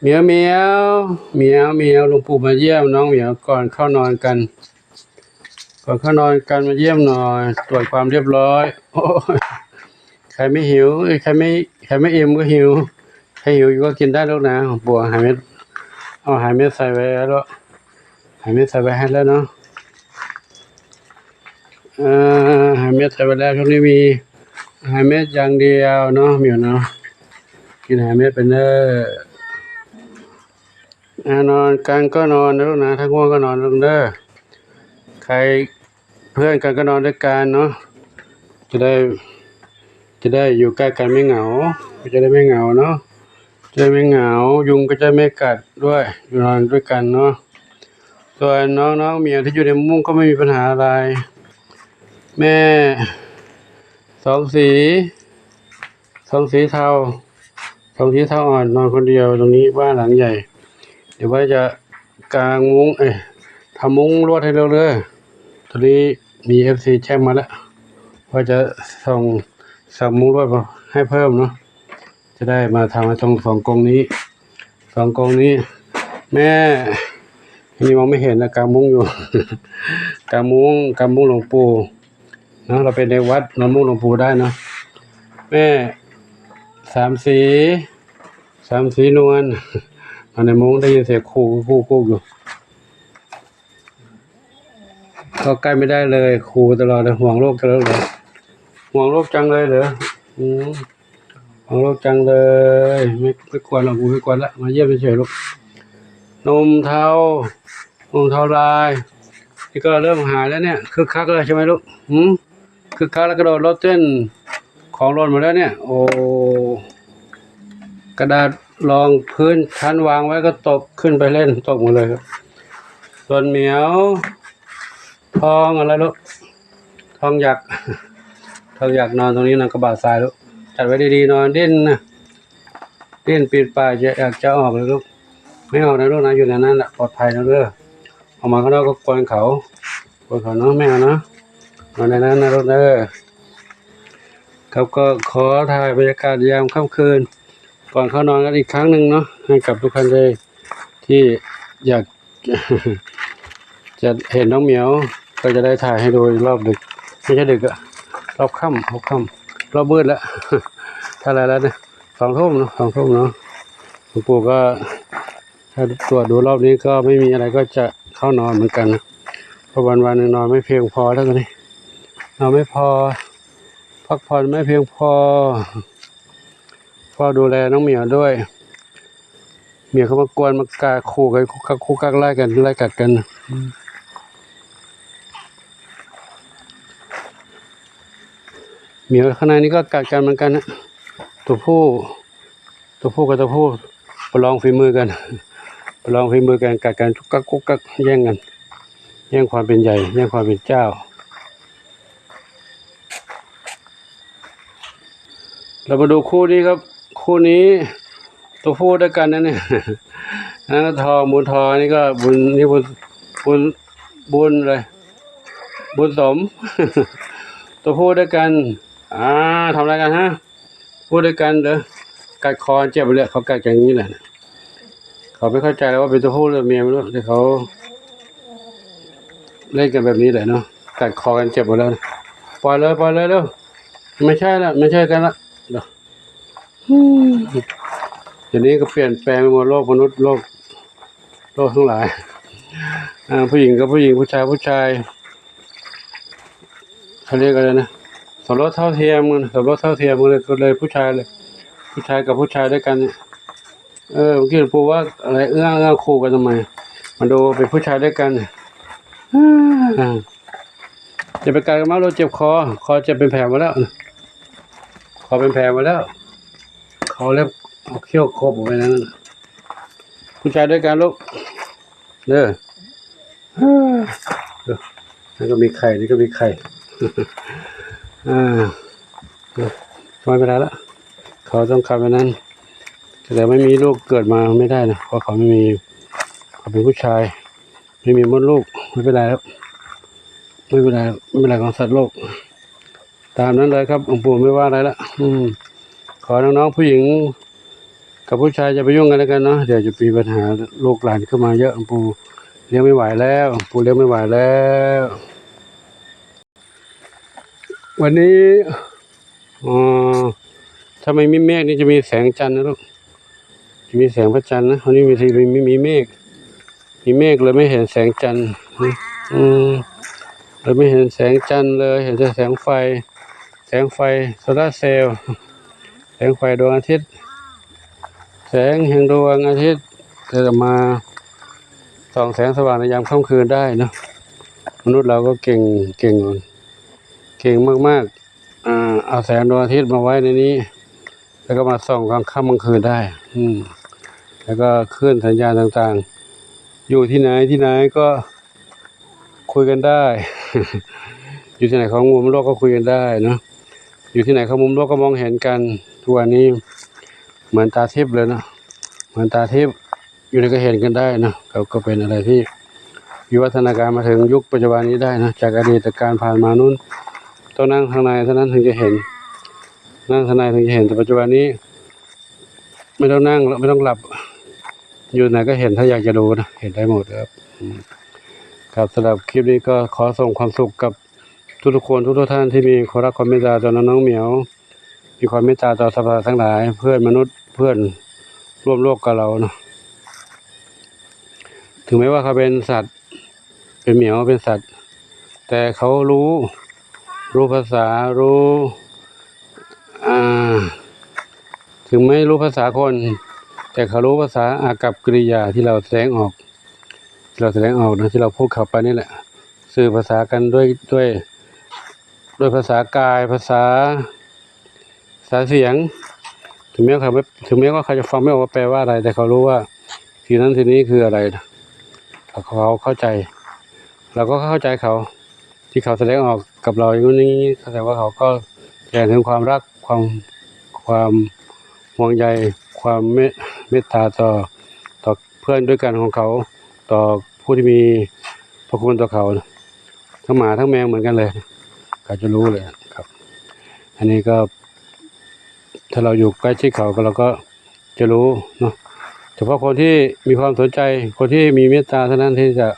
เหมียวเหมียวเหมียวเหมียวหลวงปู่มาเยี่ยมน้องเหมียวก่อนเข้านอนกัน ก่อนเข้านอนกันมาเยี่ยมหน่อยตรวจความเรียบร้อยโอ้ใครไม่หิวใครไม่ใครไม่อิ่มก็หิวใครหิวอยู่ก็กินได้แล้วนะหลวงปู่หายเม็ดเอาหายเม็ดใส่ไว้แล้วหายเม็ดใส่ไว้ให้แล้วเนาะเออหายเม็ดใส่ไว้แล้วช่วงนี้มีหายเม็ดอย่างเดียวเนาะเหมียวเนาะกินหายเม็ดเป็นเด้อ นอนกันก็นอนนะลูกนะถ้าง่วงก็นอนลงเด้อใครเพื่อนกันก็นอนด้วยกันเนาะจะได้ จะได้อยู่ใกล้กันไม่เหงาจะได้ไม่เหงาเนาะจะได้ไม่เหงา ยุงก็จะไม่กัดด้วยอยู่นอนด้วยกันเนาะส่วนน้องๆเมียที่อยู่ในมุ้งก็ไม่มีปัญหาอะไร แม่สองสีสองสีเทาสองสีเทาอ่อนนอนคนเดียวตรงนี้บ้านหลังใหญ่ ดี๋ยวว่าจะกางมุ้งเอ้ยทำมุ้งลวดให้เร็วเลยตอนนี้มีเอฟซีแจ้งมาแล้วว่าจะส่งสั่งมุ้งลวดมาให้เพิ่มเนาะจะได้มาทำให้ตรงสองกรงนี้สองกรงนี้ แม่นี่มองไม่เห็นนะกางมุ้งอยู่ กางมุ้งกางมุ้งหลวงปู่เนาะเราเป็นในวัดนอนมุ้งหลวงปู่ได้เนาะแม่สามสีสามสีนวล ในมุ้งได้ยินเสียงคูคูคูอยู่ก็ใกล้ไม่ได้เลยคูตลอดเลยห่วงโลกตลอดเลยห่วงโลกจังเลยเหรออืมห่วงโลกจังเลย ไม่ไม่กวนหรอกกูไม่กวนละมาเยี่ยมเฉยๆลูกนมเทานมเทาลายนี่ก็เริ่มหายแล้วเนี่ยคึกคักเลยใช่ไหมลูกหืมคึกคักแล้วกระโดดรถเต้นของหล่นหมดแล้วเนี่ย โอ้กระดาษ รองพื้นชั้นวางไว้ก็ตกขึ้นไปเล่นตกหมดเลยครับส่วนเหมียว ทองอะไรลูกทองอยากทองอยากนอนตรงนี้นอนกระบาดทรายลูกจัดไว้ดีๆนอนดิ้นนะดิ้นปีนป่ายจะอยากจะออกเลยลูกไม่ออกนะลูกนะอยู่ในนั้นแหละปลอดภัยนะเด้อออกมาข้างนอกก็กวนเขากวนเขาเนาะไม่เอาเนาะนอนในนั้นนะลูกเด้อครับก็ขอถ่ายบรรยากาศยามค่ำคืน ก่อนเข้านอนกันอีกครั้งหนึ่งเนาะให้กับทุกท่านได้ที่อยากจะเห็นน้องเหมียวก็จะได้ถ่ายให้ดูอีกรอบดึกไม่ใช่ดึกอะรอบค่ำรอบค่ำรอบมืดแล้วเท่าไรแล้วเนี่ยสองทุ่มเนาะสองทุ่มเนาะหลวงปู่ก็ถ้าตรวจดูรอบนี้ก็ไม่มีอะไรก็จะเข้านอนเหมือนกันนะเพราะวันวันนึงนอนไม่เพียงพอแล้วกันนี่นอนไม่พอ พักผ่อนไม่เพียงพอ ฝ้าดูแลน้องเหมียวด้วยเหมียวเขามากวนมากาคู่กันคุกคักคุกคักไล่กันไล่กัดกันเหมียวข้างในนี้ก็กัดกันเหมือนกันนะตัวผู้ตัวผู้กับตัวผู้ประลองฝีมือกันประลองฝีมือกันกัดกันคุกกักคุกกักแย่งกันแย่งความเป็นใหญ่แย่งความเป็นเจ้า เรามาดูคู่นี้ครับ คู่นี้ตัวผู้ด้วยกันนะเนี่ยนั่นก็ทองบุญทองนี่ก็บุญนี่บุญบุญบุญเลย บุญสม ตัวผู้ด้วยกัน อ่าทำอะไรกันฮะพูดด้วยกันเด้อกัดคอเจ็บเลยเขากัดกันอย่างนี้แหละเขาไม่เข้าใจแล้วว่าเป็นตัวผู้หรือเมียไม่รู้แต่เขาเล่นกันแบบนี้แหละเนาะกัดคอกันเจ็บหมดแล้วปล่อยเลยปล่อยเลยเร็วไม่ใช่ละไม่ใช่กันละเดี๋ยว เดี๋ยวนี้ก็เปลี่ยนแปลงไปหมดโลกมนุษย์โลก โลกทั้งหลายอ่าผู้หญิงกับผู้หญิงผู้ชายผู้ชายเขาเรียกอะไรนะสมรสเท่าเทียมกันสมรสเท่าเทียมกันเลยก็เลยผู้ชายเลย ผู้ชายกับผู้ชายด้วยกันเนี่ยเออเมื่อกี้หลวงปู่ว่าอะไรเอื้อเอื้อคู่กันทำไมมาดูเป็นผู้ชายด้วยกันอ่าจะไปการกันมาเราเจ็บคอ คอเจ็บเป็นแผลมาแล้ว คอเป็นแผลมาแล้ว เขาเล็บเอาเขี้ยวครบออกไปนั้นน่ะผู้ชายด้วยกันลูกเด้อเฮ้อเด้อนั่นก็มีไข่นี่ก็มีไข่อ่าไม่เป็นไรละเขาต้องการแบบนั้น แต่ไม่มีลูกเกิดมาไม่ได้นะเพราะเขาไม่มีเขาเป็นผู้ชาย ไม่มีมดลูกไม่เป็นไรแล้วไม่เป็นไรไม่เป็นไรของสัตว์โลก ตามนั้นเลยครับหลวงปู่ไม่ว่าอะไรละอืมข อน้องๆผู้หญิง กับผู้ชายจะไปยุ่งกันแล้วกันเนาะเดี๋ยวจะมีปัญหาลูกหลานเข้ามาเยอะปูเลี้ยงไม่ไหวแล้ว ปูเลี้ยงไม่ไหวแล้ว วันนี้อ๋อถ้าไม่มีเมฆนี่จะมีแสงจันทร์นะลูกจะมีแสงพระจันทร์นะวันนี้มีทีไม่มีเมฆมีเมฆเลยไม่เห็นแสงจันทร์นะอืมเลยไม่เห็นแสงจันทร์เลย เห็นแต่แสงไฟ แสงไฟโซลาร์เซลล์ สงไฟดวงอาทิตย์ แสงแห่งดวงอาทิตย์จะมาส่องแสงสว่างในยามค่ำคืนได้เนะมนุษย์เราก็เก่งเก่งเก่งมากๆอ่าเอาแสงดวงอาทิตย์มาไว้ในนี้ แล้วก็มาส่องกลางค่ำกลางคืนได้ อืม แล้วก็เคลื่อนสัญญาณต่างๆ อยู่ที่ไหนที่ไหนก็คุยกันได้ อยู่ที่ไหนของมุมโลกก็คุยกันได้เนอะอยู่ที่ไหนของมุมโลกก็มองเห็นกันทุกวันนี้เหมือนตาทิพย์เลยนะเหมือนตาทิพย์อยู่ในก็เห็นกันได้นอะก็ก็เป็นอะไรที่วิวัฒนาการมาถึงยุคปัจจุบันนี้ได้นะจากอดีตการผ่านมานู้นต้องนั่งข้างในเท่านั้นถึงจะเห็น นั่งข้างในถึงจะเห็นแต่ปัจจุบันนี้ ไม่ต้องนั่งไม่ต้องหลับ อยู่ไหนก็เห็นถ้าอยากจะดูนะเห็นได้หมดครับครับสำหรับคลิปนี้ก็ขอส่งความสุขกับทุกๆคนทุกๆท่านที่มีความรักความเมตตาต่อน้องเหมียว มีความเมตตาต่อสรรพสัตว์ทั้งหลาย เพื่อนมนุษย์เพื่อนร่วมโลกกับเราเนาะถึงแม้ว่าเขาเป็นสัตว์ เป็นเหมียวเป็นสัตว์ แต่เขารู้ รู้ภาษารู้ถึงไม่รู้ภาษาคน แต่เขารู้ภาษาอากับกริยาที่เราแสดงออกที่เราแสดงออกนะที่เราพูดเข้าไปนี่แหละ สื่อภาษากันด้วยด้วย ด้วยภาษากายภาษา ภาษาเสียง ถึงแม้เขาไม่ถึงแม้ว่าเขาจะฟังไม่ออกว่าแปลว่าอะไร แต่เขารู้ว่าทีนั้นทีนี้คืออะไรเขาเข้าใจ เราก็เข้าใจเขา ที่เขาแสดงออกกับเราอย่างนี้แสดงว่าเขาก็แสดงถึงความรักความความห่วงใยความเมตตาต่อต่อเพื่อนด้วยกันของเขา ต่อผู้ที่มีพระคุณต่อเขาทั้งหมาทั้งแมวเหมือนกันเลยเขาจะรู้เลยครับ อันนี้ก็ ถ้าเราอยู่ใกล้ชิดเขาเราก็จะรู้เนาะเฉพาะคนที่มีความสนใจ คนที่มีเมตตาเท่านั้นที่จะ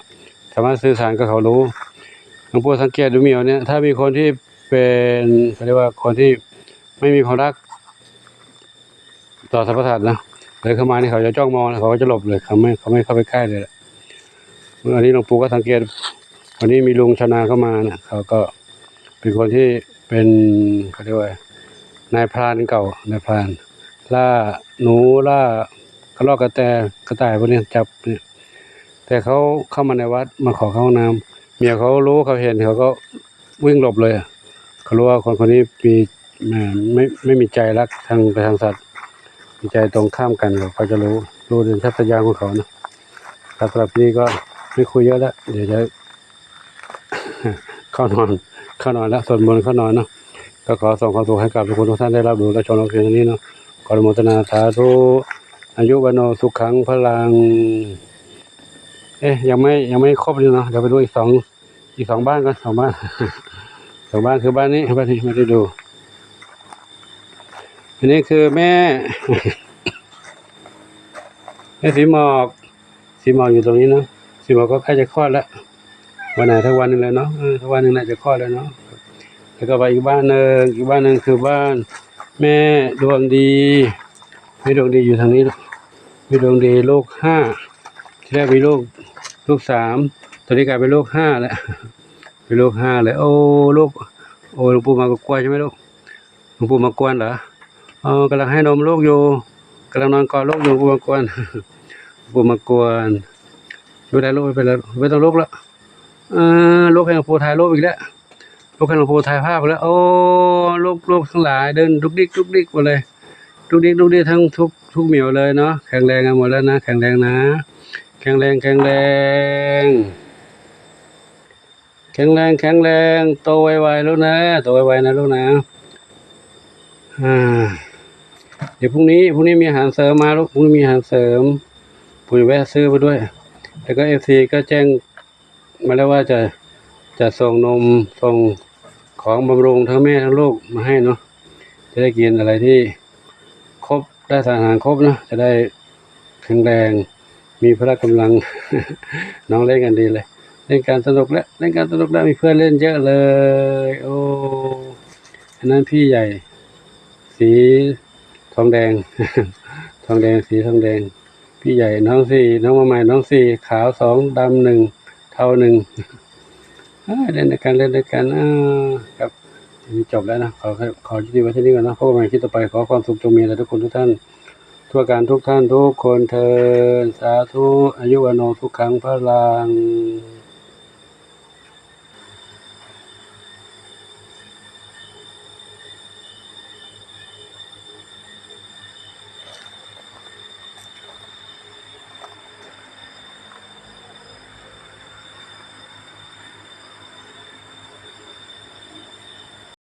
สามารถสื่อสารกับเขารู้หลวงปู่สังเกตดูเหมียวเนี่ยถ้ามีคนที่เป็นเขาเรียกว่าคนที่ไม่มีความรัก ต่อสรรพสัตว์นะเลยเข้ามานี่เขาจะจ้องมองเขาก็จะหลบเลยเขาไม่เขาไม่เข้าไปใกล้เลยแหละอันนี้หลวงปู่ก็สังเกตวันนี้มีลุงชนาเข้ามานะเขาก็เป็นคนที่เป็นเขาเรียกว่า นายพรานเก่านายพรานล่าหนูล่ากระรอกกระแตกระต่ายพวกนี้จับเนี่ยแต่เขาเข้ามาในวัดมาขอเข้าห้องน้ำเมียเขารู้เขาเห็นเขาก็วิ่งหลบเลยอะเขารู้ว่าคนคนนี้มีไม่ไม่มีใจรักทางไปทางสัตว์มีใจตรงข้ามกันเขาจะรู้รู้เรื่องชัตยาของเขานะครับสำหรับนี้ก็ไม่คุยเยอะแล้วเดี๋ยวจะเข้านอนเข้านอนแล้วสวดมนเข้านอนเนาะ ก็ขอส่งความสุขให้กับทุกคนทุกท่านได้รับรู้และชมรับเพียงนี้เนาะขออนุโมทนาสาธุอายุวันโนสุขังพลัง เอ๊ะยังไม่ยังไม่ครบเลยเนาะเดี๋ยวไปดูอีกสองอีกสองบ้านก่อนสองบ้านสองบ้านคือบ้านนี้บ้านนี้ไม่ได้ดู อันนี้คือแม่แม่สีหมอกสีหมอกอยู่ตรงนี้เนาะสีหมอกก็ใกล้จะคลอดแล้ววันไหนทั้งวันหนึงเลยเนาะเออทั้งวันหนึงน่าจะคลอดแล้วเนาะ แล้วก็ไปอีกบ้านหนึ่งอีกบ้านหนึ่งคือบ้าน แม่ดวงดีแม่ดวงดีอยู่ทางนี้ลูกแม่ดวงดีลูกห้าที่แรกมีลูกลูกสามตอนนี้กลายเป็นลูกห้าแล้วเป็นลูกห้าเลยโอ้ลูกโอ้หลวงปู่มากวนใช่ไหมลูกหลวงปู่มากวนเหรออ๋อกำลังให้นมลูกอยู่กำลังนอนกอดลูกอยู่หลวงปู่มากวนหลวงปู่มากวนไม่ได้ลูกไม่เป็นไรไม่ต้องลูกแล้วเออลูกให้หลวงปู่ถ่ายรูปอีกแล้ว ลูกให้หลวงปู่ถ่ายภาพแล้ว โอ้ลูกลูกทั้งหลายเดินดุกดิกดุกดิกมาเลยดุกดิกดุกดิกทั้งทุกทุกเหมียวเลยเนาะแข็งแรงกันหมดแล้วนะแข็งแรงนะ แข็งแรงแข็งแรง แข็งแรงแข็งแรงโตไวๆลูกนะโตไวๆนะลูกนะอ่าเดี๋ยวพรุ่งนี้พรุ่งนี้มีอาหารเสริมมาลูกพรุ่งนี้มีอาหารเสริมปู่จะแวะซื้อไปด้วย แล้วก็เอฟซีก็แจ้งมาแล้วว่าจะจะส่งนมส่ง ของบำรุงทั้งแม่ทั้งลูกมาให้เนาะจะได้กินอะไรที่ครบได้สารอาหารครบเนาะจะได้แข็งแรงมีพละกำลังน้องเล่นกันดีเลยเล่นการสนุกแล้วเล่นการสนุกแล้วมีเพื่อนเล่นเยอะเลย โอ้อันนั้นพี่ใหญ่ สีทองแดง ทองแดงสีทองแดง พี่ใหญ่น้องสี่น้องมาใหม่น้องสี่ขาวสองดำหนึ่งเทาหนึ่ง เล่นด้วยกันเล่นด้วยกันอ่าครับนี้จบแล้วนะขอขอยุติไว้ที่นี่ก่อนนะพบกันใหม่คลิปต่อไปขอความสุขจงมีแด่ทุกคนทุกท่าน ทั่วการทุกท่านทุกคนเทินสาธุอายุวโนทุกครั้งพระลัง